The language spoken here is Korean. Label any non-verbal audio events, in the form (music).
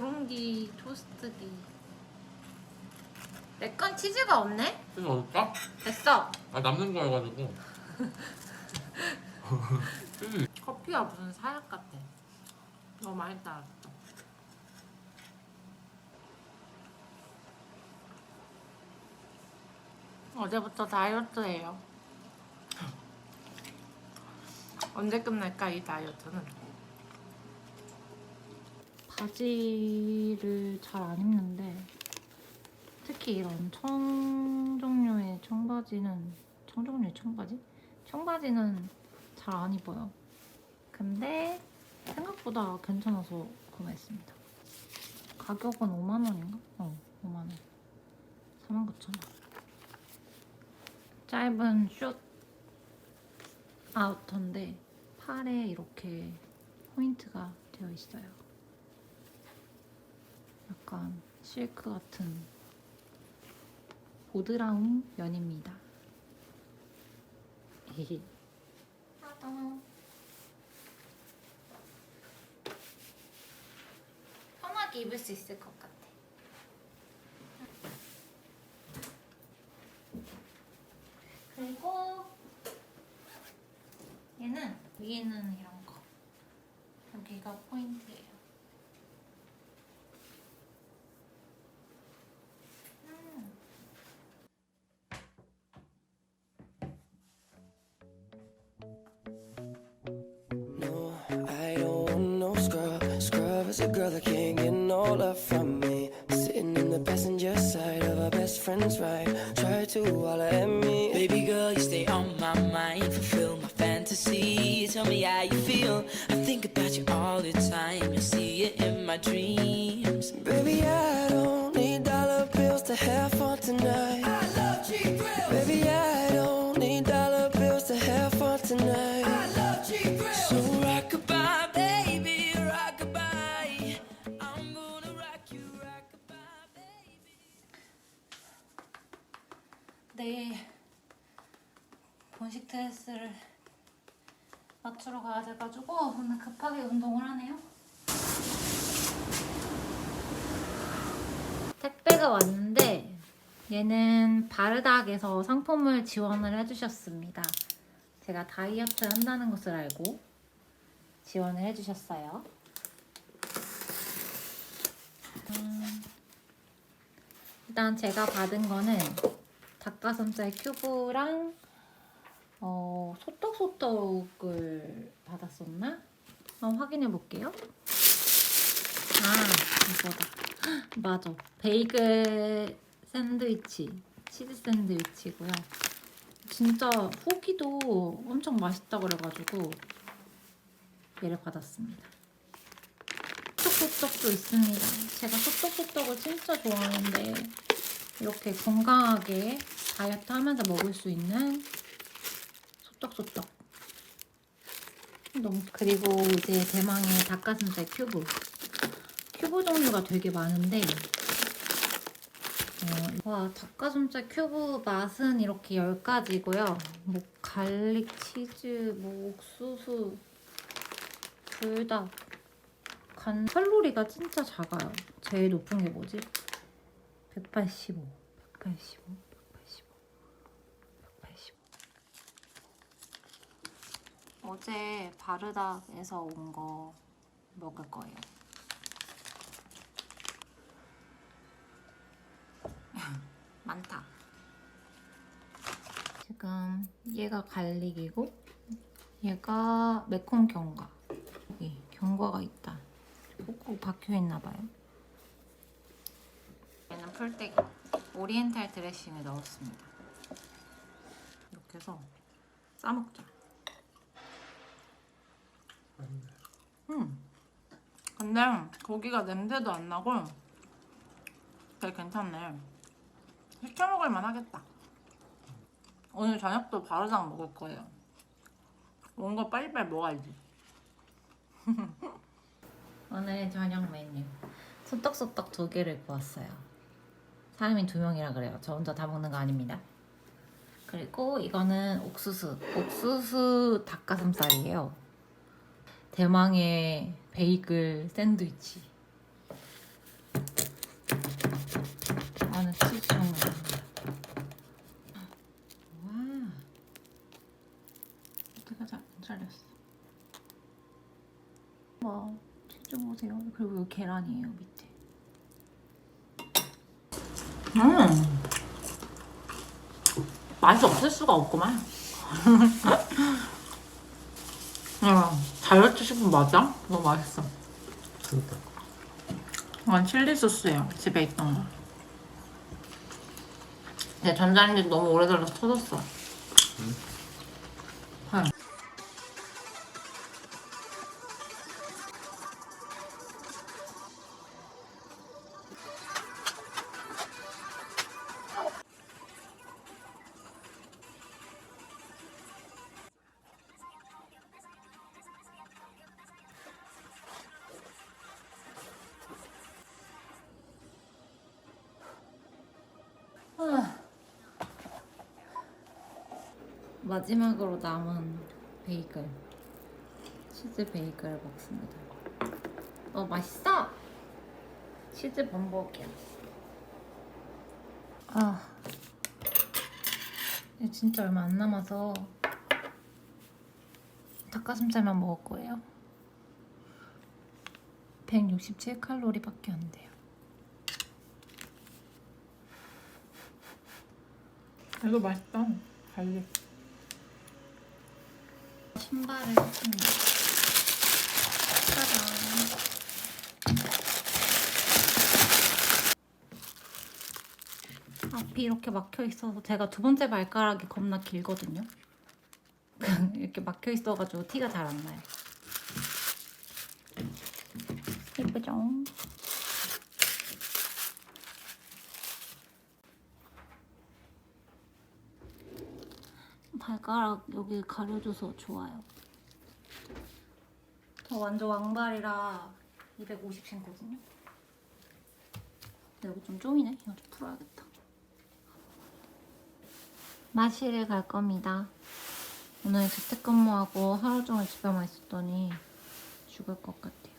드론기 토스트기. 내건 치즈가 없네? 치즈 넣을까? 됐어. 아 남는 거 해가지고. (laughs) 치즈 커피가 무슨 사약 같아. 너무 많이 따랐어 어제부터 다이어트해요. 언제 끝날까 이 다이어트는 바지를 잘 안 입는데 특히 이런 청 종류의 청바지는 청 종류의 청바지? 청바지는 잘 안 입어요. 근데 생각보다 괜찮아서 구매했습니다. 가격은 5만 원인가? 어, 5만 원. 49,000원. 짧은 숏 아우터인데 팔에 이렇게 포인트가 되어 있어요. 약간 실크 같은 보드라운 면입니다. (laughs) 편하게 입을 수 있을 것 같아. 그리고 얘는 위에는 이런 거. 여기가 포인트예요. Girl that can't get no love from me. Sitting in the passenger side of our best friend's ride. Try to holler at me. Baby girl, you stay on my mind, fulfill my fantasy. Tell me how you feel. I think about you all the time. You see it in my dreams. 내일 본식 테스트를 맞추러 가야 돼가지고 오늘 급하게 운동을 하네요. 택배가 왔는데 얘는 바르닥에서 상품을 지원을 해주셨습니다. 제가 다이어트 한다는 것을 알고 지원을 해주셨어요. 음, 일단 제가 받은 거는 닭가슴살 큐브랑 어, 소떡소떡을 받았었나? 한번 확인해 볼게요. 아, 이거다. 헉, (gasps) 맞아. 베이글 샌드위치, 치즈 샌드위치고요. 진짜 후기도 엄청 맛있다 그래가지고 얘를 받았습니다. 소떡소떡도 있습니다. 제가 소떡소떡을 진짜 좋아하는데 이렇게 건강하게 다이어트 하면서 먹을 수 있는 소떡소떡. 너무 그리고 이제 대망의 닭가슴살 큐브. 큐브 종류가 되게 많은데 어, 와 닭가슴살 큐브 맛은 이렇게 10가지고요. 뭐 갈릭 치즈, 뭐 옥수수, 불닭, 간 칼로리가 진짜 작아요. 제일 높은 게 뭐지? 185, 185, 185, 185. 어제 바르닥에서 온 거 먹을 거예요. (laughs) 많다. 지금 얘가 갈릭이고 얘가 매콤 경과. 여기 경과가 있다. 꾹꾹 박혀 있나 봐요. 얘는 풀떼기. 오리엔탈 드레싱을 넣었습니다. 이렇게 해서 싸먹자. 음. 근데 고기가 냄새도 안 나고 되게 괜찮네. 시켜 먹을 만 하겠다. 오늘 저녁도 바로장 먹을 거예요. 뭔가 빨리빨리 먹어야지. (laughs) 오늘 저녁 메뉴 소떡소떡 두 개를 구웠어요. 사람이 두 명이라 그래요. 저 혼자 다 먹는 거 아닙니다. 그리고 이거는 옥수수, 옥수수 닭가슴살이에요. 대망의 베이글 샌드위치. 나는 뭐, 치즈 정말. 와. 어떻게 잘안 잘렸어. 와, 치즈 보세요. 그리고 이거 계란이에요. 밑에. 음. 맛이 없을 수가 없구만. 야, (laughs) 다이어트 식품 맞아? 너무 맛있어. 그러니까. 이건 칠리 소스예요. 집에 있던 거. 근데 전자레인지 너무 오래 걸려서 터졌어. 마지막으로 남은 베이글 치즈 베이글 먹습니다. 어 맛있어. 치즈 범벅이야. 아, 진짜 얼마 안 남아서 닭가슴살만 먹을 거예요. 167 칼로리밖에 안 돼요. 이거 맛있다. 갈릭. 신발을 샀습니다. 짜잔. 앞이 이렇게 막혀 있어서 제가 두 번째 발가락이 겁나 길거든요. (laughs) 이렇게 막혀 있어가지고 티가 잘 안 나요. 예쁘죠? 발가락 여기 가려줘서 좋아요. 저 완전 왕발이라 250 신거든요. 근데 여기 좀 쪼이네. 이거 좀 풀어야겠다. 마실을 갈 겁니다. 오늘 재택근무하고 하루 종일 집에만 있었더니 죽을 것 같아요.